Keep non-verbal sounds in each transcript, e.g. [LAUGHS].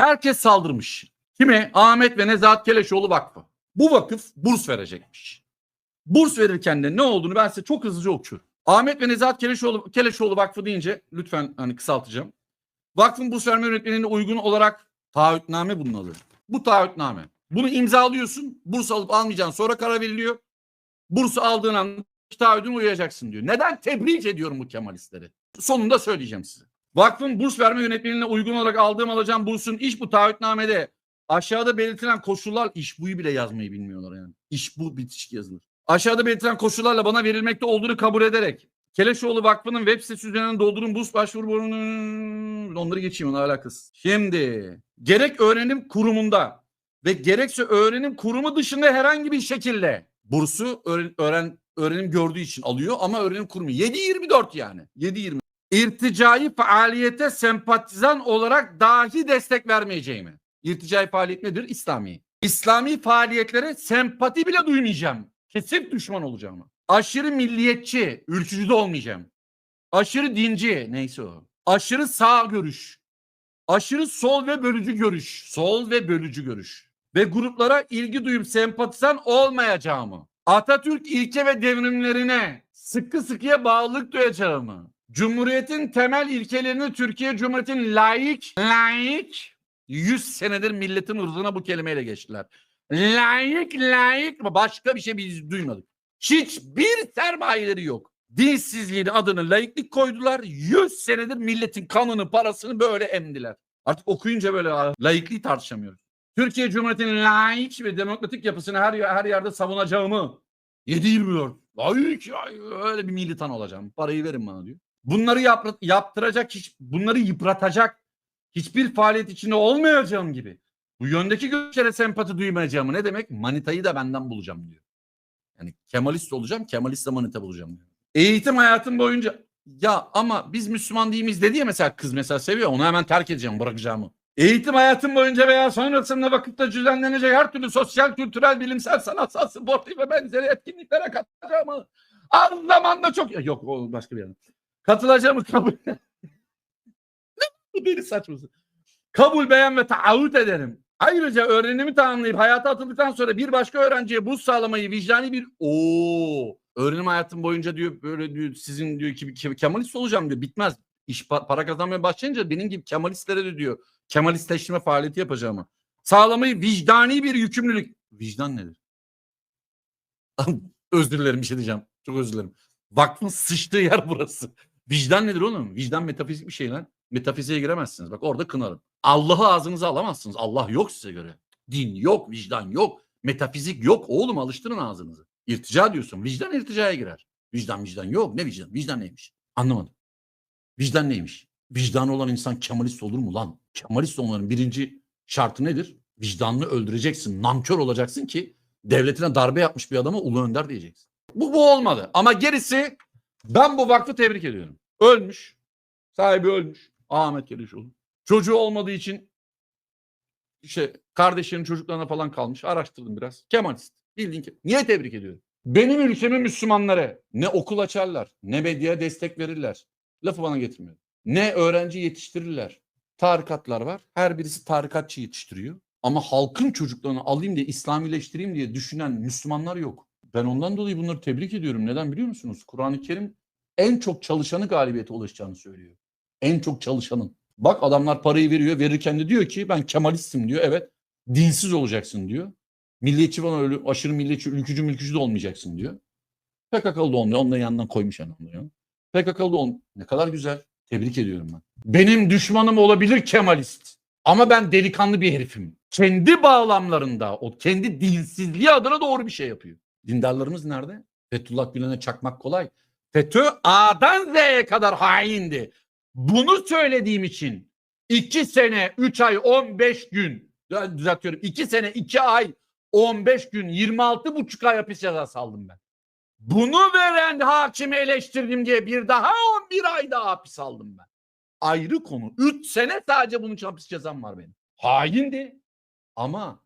Herkes saldırmış. Kime? Ahmet ve Nezahat Keleşoğlu Vakfı. Bu vakıf burs verecekmiş. Burs verirken de ne olduğunu ben size çok hızlıca okuyorum. Ahmet ve Nezahat Keleşoğlu, Keleşoğlu Vakfı deyince lütfen hani kısaltacağım. Vakfın burs verme yönetmeliğine uygun olarak taahhütname bunun adı. Bu taahhütname. Bunu imzalıyorsun. Burs alıp almayacaksın. Sonra karar veriliyor. Bursu aldığın an taahhüdüne uyacaksın diyor. Neden? Tebrik ediyorum bu Kemalistleri. Sonunda söyleyeceğim size. Vakfın burs verme yönetmeliğine uygun olarak aldığım alacağım bursun iş bu taahhütnamede aşağıda belirtilen koşullar iş buyu bile yazmayı bilmiyorlar yani. İş bu bitişik yazılır. Aşağıda belirtilen koşullarla bana verilmekte olduğunu kabul ederek Keleşoğlu Vakfı'nın web sitesi üzerinden doldurun burs başvuru borunu onları geçeyim ona alakası. Şimdi gerek öğrenim kurumunda ve gerekse öğrenim kurumu dışında herhangi bir şekilde bursu öğren, öğren öğrenim gördüğü için alıyor ama öğrenim kurumu 7-24 yani 7-20 irticai faaliyete sempatizan olarak dahi destek vermeyeceğimi. İrticai faaliyet nedir? İslami. İslami faaliyetlere sempati bile duymayacağım. Kesin düşman olacağım. Aşırı milliyetçi, ülkücü de olmayacağım. Aşırı dinci, neyse o. Aşırı sağ görüş. Aşırı sol ve bölücü görüş. Sol ve bölücü görüş. Ve gruplara ilgi duyup sempatizan olmayacağımı. Atatürk ilke ve devrimlerine sıkı sıkıya bağlılık duyacağımı. Cumhuriyetin temel ilkelerini Türkiye Cumhuriyeti'nin layık, layık 100 senedir milletin ırzına bu kelimeyle geçtiler. Layık, layık başka bir şey biz duymadık. Hiçbir sermayeleri yok. Dinsizliğin adını laiklik koydular. 100 senedir milletin kanını, parasını böyle emdiler. Artık okuyunca böyle "Aa, laikliği tartışamıyoruz. Türkiye Cumhuriyeti'nin laik ve demokratik yapısını her her yerde savunacağımı 7-24. Layık ya öyle bir militan olacağım. Parayı verin bana diyor. Bunları yapra- yaptıracak, hiç, bunları yıpratacak hiçbir faaliyet içinde olmayacağım gibi. Bu yöndeki görüşlere sempati duymayacağımı ne demek? Manitayı da benden bulacağım diyor. Yani Kemalist olacağım, Kemalist de manita bulacağım diyor. Eğitim hayatım boyunca ya ama biz Müslüman değil miyiz dedi ya mesela kız mesela seviyor onu hemen terk edeceğim bırakacağımı. Eğitim hayatım boyunca veya sonrasında vakitte düzenlenecek her türlü sosyal, kültürel, bilimsel, sanatsal, sportif ve benzeri etkinliklere katılacağımı az zamanda çok yok o başka bir yana. Katılacağımı kabul [LAUGHS] Bu deli saçması. Kabul beğen ve taahhüt ederim. Ayrıca öğrenimi tamamlayıp hayata atıldıktan sonra bir başka öğrenciye burs sağlamayı vicdani bir o öğrenim hayatım boyunca diyor böyle diyor sizin diyor ki Kemalist olacağım diyor. Bitmez. İş pa- para kazanmaya başlayınca benim gibi Kemalistlere de diyor Kemalistleşme faaliyeti yapacağımı. Sağlamayı vicdani bir yükümlülük. Vicdan nedir? özür dilerim bir şey diyeceğim. Çok özür dilerim. Vakfın sıçtığı yer burası. Vicdan nedir oğlum? Vicdan metafizik bir şey lan. Metafiziğe giremezsiniz. Bak orada kınarım. Allah'ı ağzınıza alamazsınız. Allah yok size göre. Din yok, vicdan yok. Metafizik yok. Oğlum alıştırın ağzınızı. İrtica diyorsun. Vicdan irticaya girer. Vicdan vicdan yok. Ne vicdan? Vicdan neymiş? Anlamadım. Vicdan neymiş? Vicdanı olan insan Kemalist olur mu lan? Kemalist olmanın birinci şartı nedir? Vicdanını öldüreceksin. Nankör olacaksın ki devletine darbe yapmış bir adama ulu önder diyeceksin. Bu, bu olmadı. Ama gerisi ben bu vakfı tebrik ediyorum. Ölmüş. Sahibi ölmüş. Ahmet Gelişoğlu. Çocuğu olmadığı için işte kardeşlerinin çocuklarına falan kalmış. Araştırdım biraz. Kemalist. Bildiğin ki. Niye tebrik ediyorum? Benim ülkemin Müslümanları ne okul açarlar, ne medyaya destek verirler. Lafı bana getirmiyor. Ne öğrenci yetiştirirler. Tarikatlar var. Her birisi tarikatçı yetiştiriyor. Ama halkın çocuklarını alayım diye İslamileştireyim diye düşünen Müslümanlar yok. Ben ondan dolayı bunları tebrik ediyorum. Neden biliyor musunuz? Kur'an-ı Kerim en çok çalışanı galibiyete ulaşacağını söylüyor. En çok çalışanın. Bak adamlar parayı veriyor. Verirken de diyor ki ben Kemalistim diyor. Evet. Dinsiz olacaksın diyor. Milliyetçi bana öyle aşırı milliyetçi, ülkücü mülkücü de olmayacaksın diyor. PKK'lı da olmuyor. Onu da yanından koymuş yani onu ya. PKK'lı da olmuyor. Ne kadar güzel. Tebrik ediyorum ben. Benim düşmanım olabilir Kemalist. Ama ben delikanlı bir herifim. Kendi bağlamlarında o kendi dinsizliği adına doğru bir şey yapıyor. Dindarlarımız nerede? Fethullah Gülen'e çakmak kolay. FETÖ A'dan Z'ye kadar haindi. Bunu söylediğim için 2 sene 3 ay 15 gün düzeltiyorum 2 sene 2 ay 15 gün 26 buçuk ay hapis cezası aldım ben. Bunu veren hakimi eleştirdim diye bir daha 11 ay daha hapis aldım ben. Ayrı konu. 3 sene sadece bunun için hapis cezam var benim. Haindi. Ama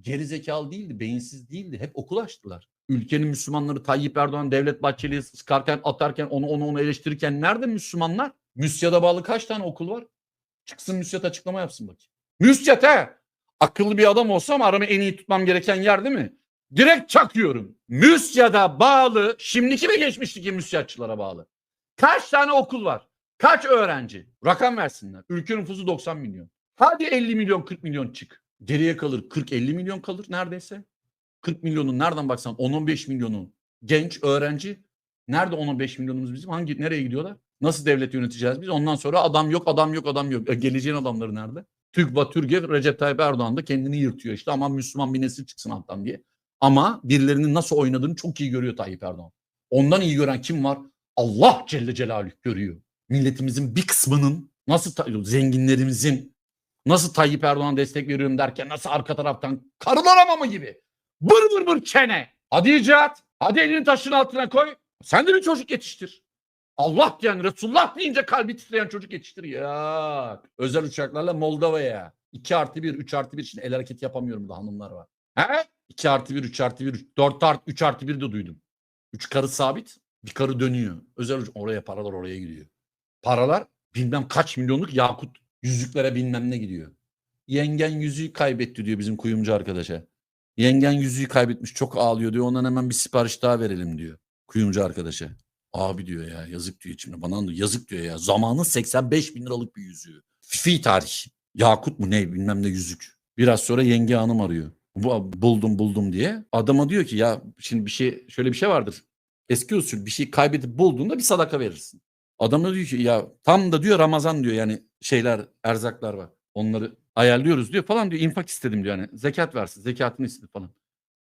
gerizekalı değildi, beyinsiz değildi. Hep okul açtılar. Ülkenin Müslümanları Tayyip Erdoğan, Devlet Bahçeli'yi sıkarken, atarken, onu onu onu eleştirirken nerede Müslümanlar? Müsyada bağlı kaç tane okul var? Çıksın Müsyat açıklama yapsın bakayım. Müsyat he. Akıllı bir adam olsam aramı en iyi tutmam gereken yer değil mi? Direkt çakıyorum. Müsyat'a bağlı, şimdiki ve geçmişteki müsyatçılara bağlı. Kaç tane okul var? Kaç öğrenci? Rakam versinler. Ülke nüfusu 90 milyon. Hadi 50 milyon 40 milyon çık. Geriye kalır 40-50 milyon kalır neredeyse. 40 milyonun nereden baksan 10-15 milyonu genç öğrenci. Nerede 10-15 milyonumuz bizim? Hangi nereye gidiyorlar? Nasıl devlet yöneteceğiz biz? Ondan sonra adam yok, adam yok, adam yok. E, geleceğin adamları nerede? TÜGVA, TÜRGEV, Recep Tayyip Erdoğan da kendini yırtıyor işte. Ama Müslüman bir nesil çıksın alttan diye. Ama birilerinin nasıl oynadığını çok iyi görüyor Tayyip Erdoğan. Ondan iyi gören kim var? Allah Celle Celaluhu görüyor. Milletimizin bir kısmının nasıl zenginlerimizin nasıl Tayyip Erdoğan destek veriyorum derken nasıl arka taraftan karılar hamamı gibi bır bır bır çene. Hadi icat. Hadi elini taşın altına koy. Sen de bir çocuk yetiştir. Allah diyen Resulullah deyince kalbi titreyen çocuk yetiştir. Ya özel uçaklarla Moldova'ya. 2 artı 1, 3 artı 1 için el hareketi yapamıyorum da hanımlar var. He? 2 artı 1, 3 artı 1, 4 artı 3 artı 1 de duydum. 3 karı sabit, bir karı dönüyor. Özel uç- oraya paralar oraya gidiyor. Paralar bilmem kaç milyonluk yakut yüzüklere bilmem ne gidiyor. Yengen yüzüğü kaybetti diyor bizim kuyumcu arkadaşa. Yengen yüzüğü kaybetmiş çok ağlıyor diyor. Ondan hemen bir sipariş daha verelim diyor. Kuyumcu arkadaşa. Abi diyor ya yazık diyor içimde. Bana da yazık diyor ya. Zamanın 85 bin liralık bir yüzüğü. Fifi tarih. Yakut mu ne bilmem ne yüzük. Biraz sonra yenge hanım arıyor. Bu, buldum buldum diye. Adama diyor ki ya şimdi bir şey şöyle bir şey vardır. Eski usul bir şey kaybedip bulduğunda bir sadaka verirsin. Adam da diyor ki ya tam da diyor Ramazan diyor yani şeyler erzaklar var. Onları ayarlıyoruz diyor falan diyor. infak istedim diyor yani. Zekat versin. Zekatını istedi falan.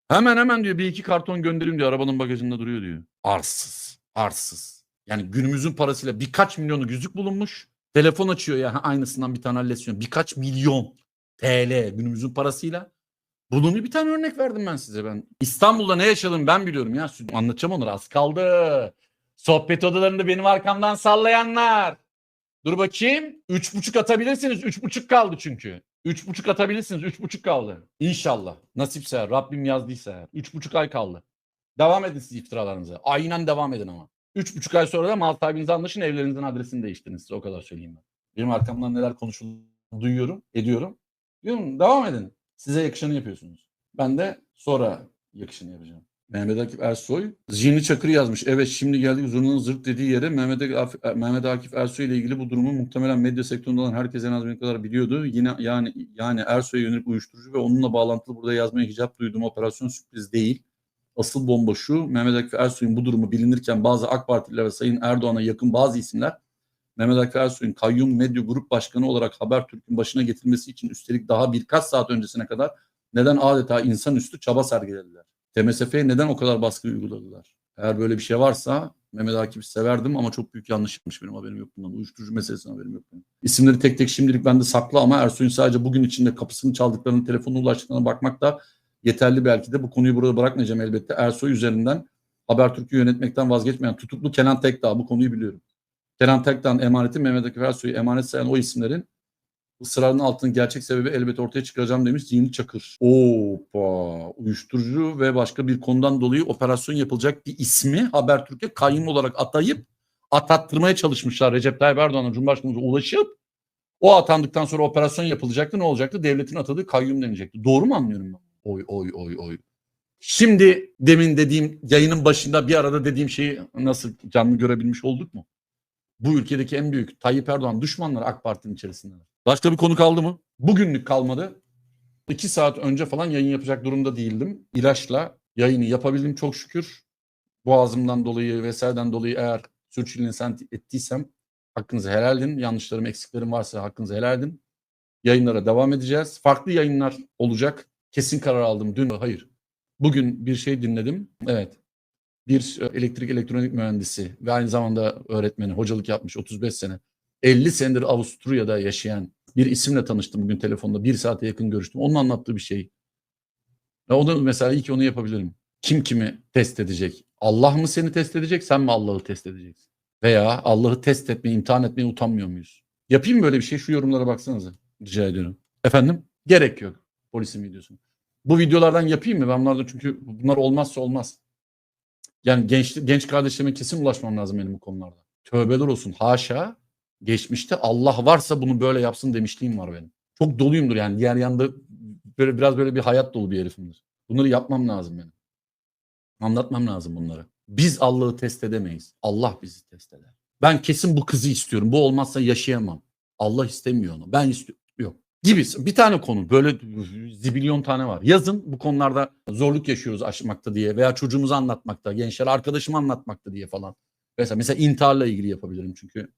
Hemen hemen diyor bir iki karton göndereyim diyor. Arabanın bagajında duruyor diyor. Arsız. Arsız. Yani günümüzün parasıyla birkaç milyonu yüzük bulunmuş. Telefon açıyor ya aynısından bir tane halletsin. Birkaç milyon TL günümüzün parasıyla. Bunun bir tane örnek verdim ben size ben. İstanbul'da ne yaşadım ben biliyorum ya. Anlatacağım onları az kaldı. Sohbet odalarında benim arkamdan sallayanlar. Dur bakayım. Üç buçuk atabilirsiniz. Üç buçuk kaldı çünkü. Üç buçuk atabilirsiniz. Üç buçuk kaldı. İnşallah. Nasipse Rabbim yazdıysa eğer. Üç buçuk ay kaldı. Devam edin siz iftiralarınıza. Aynen devam edin ama. Üç buçuk ay sonra da mal sahibinize anlaşın evlerinizin adresini değiştirin size. O kadar söyleyeyim ben. Benim arkamdan neler konuşulduğunu duyuyorum, ediyorum. Diyorum devam edin. Size yakışanı yapıyorsunuz. Ben de sonra yakışanı yapacağım. Mehmet Akif Ersoy. Zihni Çakır yazmış. Evet şimdi geldik zurnanın zırt dediği yere Mehmet Akif, Mehmet Akif Ersoy ile ilgili bu durumu muhtemelen medya sektöründe olan herkes en az benim kadar biliyordu. Yine yani yani Ersoy'a yönelik uyuşturucu ve onunla bağlantılı burada yazmaya hicap duyduğum operasyon sürpriz değil. Asıl bomba şu. Mehmet Akif Ersoy'un bu durumu bilinirken bazı AK Partililer ve Sayın Erdoğan'a yakın bazı isimler Mehmet Akif Ersoy'un kayyum medya grup başkanı olarak Habertürk'ün başına getirilmesi için üstelik daha birkaç saat öncesine kadar neden adeta insanüstü çaba sergilediler? TMSF'ye neden o kadar baskı uyguladılar? Eğer böyle bir şey varsa Mehmet Akif'i severdim ama çok büyük yanlış yapmış benim haberim yok bundan. Uyuşturucu meselesine haberim yok benim. İsimleri tek tek şimdilik bende saklı ama Ersoy'un sadece bugün içinde kapısını çaldıklarını, telefonuna ulaştıklarına bakmak da yeterli belki de. Bu konuyu burada bırakmayacağım elbette. Ersoy üzerinden Habertürk'ü yönetmekten vazgeçmeyen tutuklu Kenan Tekdağ bu konuyu biliyorum. Kenan Tekdağ'ın emaneti Mehmet Akif Ersoy'u emanet sayan o isimlerin ısrarının altının gerçek sebebi elbet ortaya çıkaracağım demiş Zihni Çakır. Opa uyuşturucu ve başka bir konudan dolayı operasyon yapılacak bir ismi Habertürk'e kayyum olarak atayıp atattırmaya çalışmışlar Recep Tayyip Erdoğan'a Cumhurbaşkanımıza ulaşıp o atandıktan sonra operasyon yapılacaktı ne olacaktı? Devletin atadığı kayyum denecekti. Doğru mu anlıyorum ben? Oy oy oy oy. Şimdi demin dediğim yayının başında bir arada dediğim şeyi nasıl canlı görebilmiş olduk mu? Bu ülkedeki en büyük Tayyip Erdoğan düşmanları AK Parti'nin içerisinde. Başka bir konu kaldı mı? Bugünlük kalmadı. İki saat önce falan yayın yapacak durumda değildim. İlaçla yayını yapabildim çok şükür. Boğazımdan dolayı vesaireden dolayı eğer sürçülisan ettiysem hakkınızı helal edin. Yanlışlarım, eksiklerim varsa hakkınızı helal edin. Yayınlara devam edeceğiz. Farklı yayınlar olacak. Kesin karar aldım. Dün hayır. Bugün bir şey dinledim. Evet. Bir e, elektrik elektronik mühendisi ve aynı zamanda öğretmeni, hocalık yapmış 35 sene. 50 senedir Avusturya'da yaşayan bir isimle tanıştım bugün telefonda. Bir saate yakın görüştüm. Onun anlattığı bir şey. Ve onu mesela iyi ki onu yapabilirim. Kim kimi test edecek? Allah mı seni test edecek, sen mi Allah'ı test edeceksin? Veya Allah'ı test etmeye, imtihan etmeye utanmıyor muyuz? Yapayım böyle bir şey? Şu yorumlara baksanıza. Rica ediyorum. Efendim? Gerek yok. Polisin videosunu. Bu videolardan yapayım mı? Ben bunlardan çünkü bunlar olmazsa olmaz. Yani genç, genç kardeşlerime kesin ulaşmam lazım benim bu konularda. Tövbeler olsun. Haşa. Geçmişte Allah varsa bunu böyle yapsın demişliğim var benim. Çok doluyumdur yani. Diğer yanda böyle biraz böyle bir hayat dolu bir herifimdir. Bunları yapmam lazım benim. Anlatmam lazım bunları. Biz Allah'ı test edemeyiz. Allah bizi test eder. Ben kesin bu kızı istiyorum. Bu olmazsa yaşayamam. Allah istemiyor onu. Ben istiyorum. Yok. Gibi. Bir tane konu. Böyle zibilyon tane var. Yazın bu konularda zorluk yaşıyoruz aşmakta diye veya çocuğumuzu anlatmakta, gençler arkadaşımı anlatmakta diye falan. Mesela, mesela intiharla ilgili yapabilirim çünkü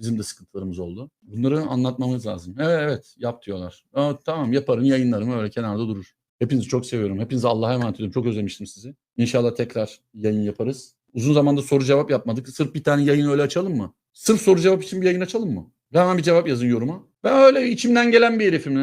bizim de sıkıntılarımız oldu. Bunları anlatmamız lazım. Evet evet yap diyorlar. Aa, tamam yaparım yayınlarım öyle kenarda durur. Hepinizi çok seviyorum. Hepinize Allah'a emanet ediyorum. Çok özlemiştim sizi. İnşallah tekrar yayın yaparız. Uzun zamandır soru cevap yapmadık. Sırf bir tane yayın öyle açalım mı? Sırf soru cevap için bir yayın açalım mı? Hemen bir cevap yazın yoruma. Ben öyle içimden gelen bir herifim.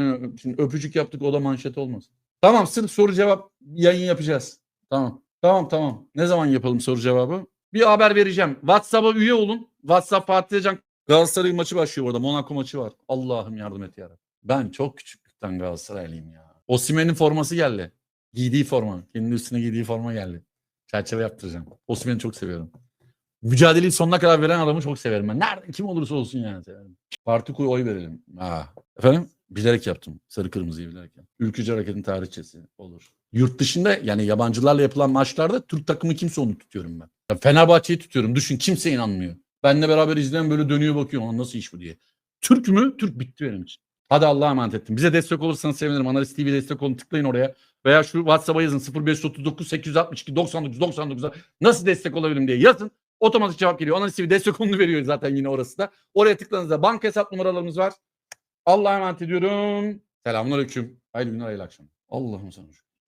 Şimdi öpücük yaptık o da manşet olmaz. Tamam sırf soru cevap yayın yapacağız. Tamam. Tamam tamam. Ne zaman yapalım soru cevabı? Bir haber vereceğim. WhatsApp'a üye olun. WhatsApp Fatih Can Galatasaray maçı başlıyor orada. Monaco maçı var. Allah'ım yardım et yarabbim. Ben çok küçüklükten Galatasaraylıyım ya. Osimhen'in forması geldi. Giydiği forma. Kendi üstüne giydiği forma geldi. Çerçeve yaptıracağım. Osimhen'i çok seviyorum. Mücadeleyi sonuna kadar veren adamı çok severim ben. Nerede kim olursa olsun yani severim. Parti kuyu oy verelim. Ha. Efendim? Bilerek yaptım. Sarı kırmızıyı bilerek yaptım. Ülkücü Hareket'in tarihçesi olur. Yurt dışında yani yabancılarla yapılan maçlarda Türk takımı kimse onu tutuyorum ben. Fenerbahçe'yi tutuyorum. Düşün kimse inanmıyor. Benle beraber izleyen böyle dönüyor bakıyor. "Aa, Nasıl iş bu diye. Türk mü? Türk bitti benim için. Hadi Allah'a emanet ettim. Bize destek olursanız sevinirim. Analiz TV destek olun tıklayın oraya. Veya şu WhatsApp'a yazın 0539 862 99 99'a nasıl destek olabilirim diye yazın. Otomatik cevap geliyor. Analiz TV destek konunu veriyor zaten yine orası da. Oraya tıkladığınızda banka hesap numaralarımız var. Allah'a emanet ediyorum. Selamünaleyküm. Hayırlı günler, hayırlı akşamlar. Allah'ım sana şükür.